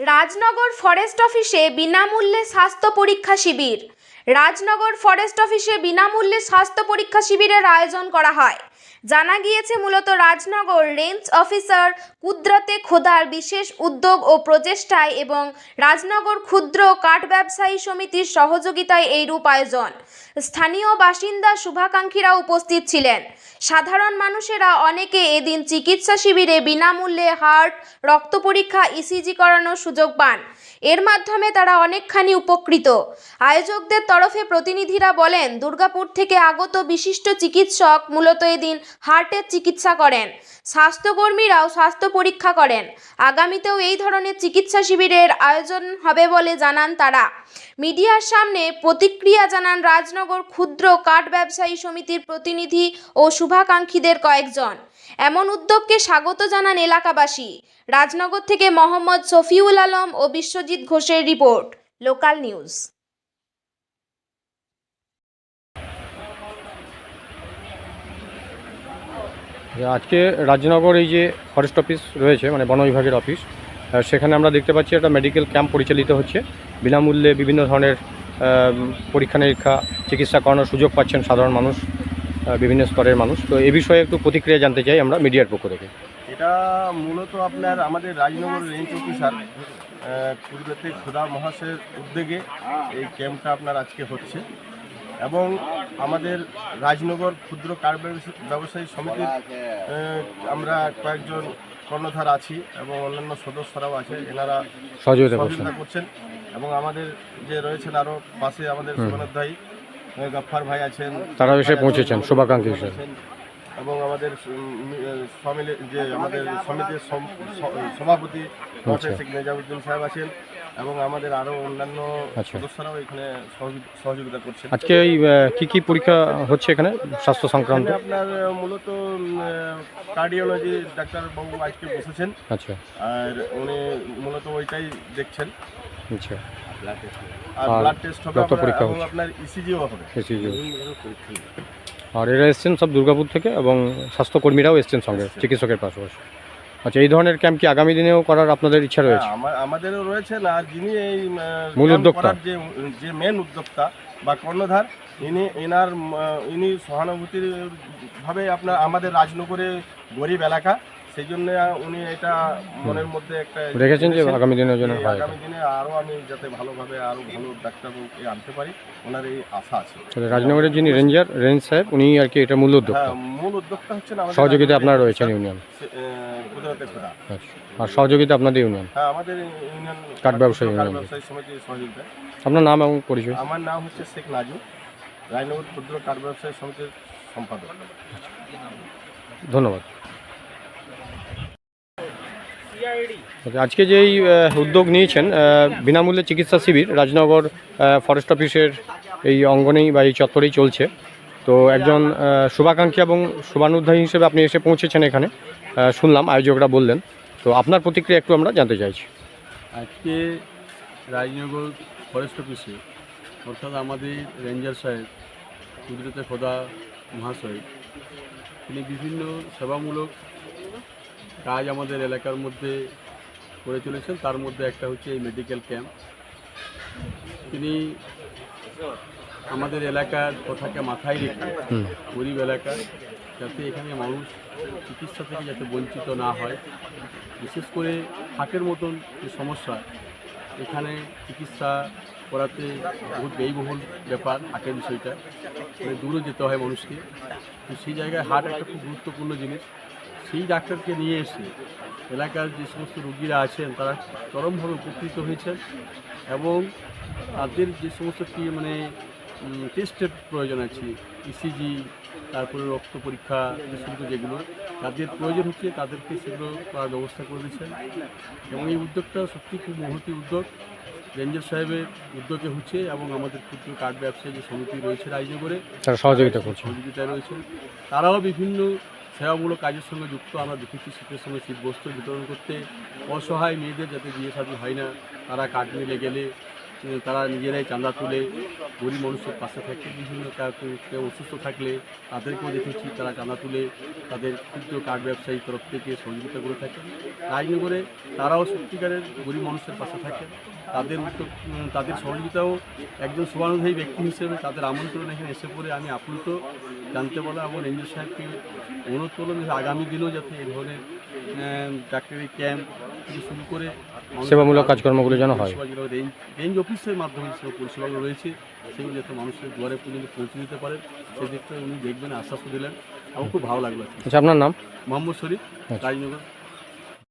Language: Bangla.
রাজনগর ফরেস্ট অফিসে বিনামূল্যে স্বাস্থ্য পরীক্ষা শিবির। রাজনগর ফরেস্ট অফিসে বিনামূল্যে স্বাস্থ্য পরীক্ষা শিবিরের আয়োজন করা হয়। জানা গিয়েছে মূলত রাজনগর রেঞ্জ অফিসার কুদরতে খোদার বিশেষ উদ্যোগ ও প্রচেষ্টায় এবং রাজনগর ক্ষুদ্র কাঠ ব্যবসায়ী সমিতির সহযোগিতায় এই রূপ আয়োজন। স্থানীয় বাসিন্দা শুভাকাঙ্ক্ষীরা উপস্থিত ছিলেন। সাধারণ মানুষেরা অনেকে এদিন চিকিৎসা শিবিরে বিনামূল্যে হার্ট, রক্ত পরীক্ষা ইসিজি করানোর সুযোগ পান। এর মাধ্যমে তারা অনেকখানি উপকৃত। আয়োজকদের তরফে প্রতিনিধিরা বলেন, দুর্গাপুর থেকে আগত বিশিষ্ট চিকিৎসক মূলত এদিন হার্টের চিকিৎসা করেন। স্বাস্থ্যকর্মীরাও স্বাস্থ্য পরীক্ষা করেন। আগামীতেও এই ধরনের চিকিৎসা শিবিরের আয়োজন হবে বলে জানান তারা। মিডিয়ার সামনে প্রতিক্রিয়া জানান রাজনগর ক্ষুদ্র কাঠ ব্যবসায়ী সমিতির প্রতিনিধি ও শুভাকাঙ্ক্ষীদের কয়েকজন। এমন উদ্যোগকে স্বাগত জানান এলাকাবাসী। রাজনগর থেকে মোহাম্মদ শফিউল আলম ও বিশ্বজিৎ ঘোষের রিপোর্ট, লোকাল নিউজ। যে আজকে রাজনগর এই যে ফরেস্ট অফিস রয়েছে মানে বন বিভাগের অফিস সেখানে আমরা দেখতে পাচ্ছি একটা মেডিকেল ক্যাম্প পরিচালিত হচ্ছে। বিনামূল্যে বিভিন্ন ধরনের পরীক্ষা নিরীক্ষা, চিকিৎসা করানোর সুযোগ পাচ্ছেন সাধারণ মানুষ বিভিন্ন স্তরের মানুষ। তো এ বিষয়ে একটু প্রতিক্রিয়া জানতে চাই আমরা মিডিয়ার পক্ষ থেকে। এটা মূলত আপনার আমাদের রাজনগর রেঞ্জ অফিসার কুদরতে খোদা মহাশয়ের উদ্যোগে এই ক্যাম্পটা আপনার আজকে হচ্ছে। এবং আমাদের রাজনগর ক্ষুদ্র কার ব্যবসা- ব্যবসায়ী সমিতির আমরা কয়েকজন কর্ণধার আছি এবং অন্যান্য সদস্যরাও আছে এনারা সহযোগিতা করছেন এবং আমাদের যে রয়েছেন আরও পাশে আমাদের হুম। সুবর্ণধ্যায়ী গফার ভাই আছেন তারা এসে পৌঁছেছেন, শুভাকাঙ্ক্ষী। এবং আমাদের যে আমাদের সমিতির সভাপতি আচ্ছা। শেখ সাহেব আছেন এবং আমাদের আরও অন্যান্য আচ্ছা। সদস্যরাও এখানে সহযোগি- সহযোগিতা করছে আজকে এই কি কি পরীক্ষা হচ্ছে এখানে? স্বাস্থ্য সংক্রান্ত। আপনার মূলত কার্ডিওলজি ডাক্তারবাবু আজকে বসেছেন। আচ্ছা। আর উনি মূলত ওইটাই দেখছেন। আচ্ছা। আর আর ব্লাড টেস্ট হবে পরীক্ষা এবং আপনার ইসিজিও হবে। ECG আর এরা এসছেন সব দুর্গাপুর থেকে এবং স্বাস্থ্যকর্মীরাও এসছেন সঙ্গে চিকিৎসকের পাশাপাশি। আচ্ছা এই ধরনের ক্যাম্প কি আগামী দিনেও করার আপনাদের ইচ্ছা রয়েছে হ্যাঁ, আমাদেরও রয়েছে না যিনি এই মূল উদ্যোক্তা। যে যে মেন উদ্যোক্তা বা কর্ণধার ইনি এনার ইনি সহানুভূতির ভাবে আপনার আমাদের রাজনগরে গরিব এলাকা সেই জন্য উনি এটা মনের মধ্যে একটা রেখেছেন যে আগামী দিনের জন্য। আগামী দিনে আরও আমি যাতে ভালোভাবে আরও ভালো ডাক্তারবাবুকে আনতে পারি ওনার এই আশা আছে। রাজনগরের যিনি রেঞ্জার রেঞ্জ সাহেব উনি আর কি এটা মূল উদ্যোক্তা। হ্যাঁ মূল উদ্যোক্তা হচ্ছেন আমাদের সহযোগিতা আপনারা রয়েছেন ইউনিয়ন। কুদরতে খোদা। আচ্ছা আর সহযোগিতা আপনাদের ইউনিয়ন? হ্যাঁ আমাদের ইউনিয়ন কাঠ ব্যবসায়ী ইউনিয়ন। ব্যবসায়ী সমিতির সহযোগিতা। আপনার নাম এবং পরিচয়? আমার নাম হচ্ছে শেখ নাজু রায়নগর ক্ষুদ্র কাঠ ব্যবসায়ী সমিতির সম্পাদক। ধন্যবাদ। আচ্ছা, আজকে যেই উদ্যোগ নিয়েছেন বিনামূল্যে চিকিৎসা শিবির রাজনগর ফরেস্ট অফিসের এই অঙ্গনেই বা এই চত্বরেই চলছে। তো একজন শুভাকাঙ্ক্ষী এবং শুভানুধ্যায়ী হিসেবে আপনি এসে পৌঁছেছেন এখানে। শুনলাম আয়োজকরা বললেন। তো আপনার প্রতিক্রিয়া একটু আমরা জানতে চাইছি। আজকে রাজনগর ফরেস্ট অফিসে অর্থাৎ আমাদের রেঞ্জার সাহেব কুদরতে খোদা মহাশয় তিনি বিভিন্ন সেবামূলক কাজ আমাদের এলাকার মধ্যে করে চলেছেন তার মধ্যে একটা হচ্ছে এই মেডিকেল ক্যাম্প তিনি আমাদের এলাকার কথাকে মাথায় রেখে গরিব এলাকা যাতে এখানে মানুষ চিকিৎসা থেকে যাতে বঞ্চিত না হয়। বিশেষ করে হাটের মতন যে সমস্যা এখানে চিকিৎসা করাতে বহুত ব্যয়বহুল ব্যাপার হাটের বিষয়টা। মানে দূরে যেতে হয় মানুষকে। তো সেই জায়গায় হাট একটা খুব গুরুত্বপূর্ণ জিনিস। সেই ডাক্তারকে নিয়ে এসে এলাকার যে সমস্ত রুগীরা আছেন তারা চরমভাবে উপকৃত হয়েছেন এবং তাদের যে সমস্ত কি মানে টেস্টের প্রয়োজন আছে ইসিজি তারপরে রক্ত পরীক্ষা যে সমস্ত যেগুলো তাদের প্রয়োজন হচ্ছে তাদেরকে সেগুলো করার ব্যবস্থা করে দিচ্ছেন এবং এই উদ্যোগটা সত্যি খুব মহতি উদ্যোগ। রেঞ্জার সাহেবের উদ্যোগে হচ্ছে এবং আমাদের ক্ষুদ্র কাঠ ব্যবসায়ী যে সমিতি রয়েছে রাজনগরে তারা সহযোগিতা করছে। সহযোগিতায় রয়েছে। তারাও বিভিন্ন সেবামূলক কাজের সঙ্গে যুক্ত। আমরা দেখেছি শীতের সময় শীত বস্ত্র বিতরণ করতে। অসহায় মেয়েদের যাতে বিয়ে শাদী হয় না, তারা কাঠ মিলে গেলে তারা নিজেরাই চাঁদা তুলে গরিব মানুষের পাশে থাকে, বিভিন্ন কেউ- অসুস্থ থাকলে তাদেরকেও দেখেছি তারা চাঁদা তুলে তাদের ক্ষুদ্র কার্ড ব্যবসায়ী তরফ থেকে সহযোগিতা করে থাকে। রাজনগরে তারাও সত্যিকারের গরিব মানুষের পাশে থাকে। তাদের তাদের সহযোগিতাও একজন শুভানুধায়ী ব্যক্তি হিসেবে তাদের আমন্ত্রণ এখানে এসে পড়ে আমি আপ্লুত। জানতে বলা এবং রেঞ্জার সাহেবকে অনুরোধ করলাম আগামী দিনেও যাতে এই ধরনের ডাক্তারি ক্যাম্প থেকে শুরু করে সেবামূলক কাজকর্মগুলো যেন হয়। রেঞ্জ অফিসের মাধ্যমে সেবা পরিষেবাগুলো রয়েছে সেগুলো যাতে মানুষের দুয়ারে পর্যন্ত পৌঁছে দিতে পারে সেদিকটা উনি দেখবেন আশ্বাস দিলেন। আমার খুব ভালো লাগল আচ্ছা আপনার নাম? মোহাম্মদ শরীফ আচ্ছা। রাজনগর।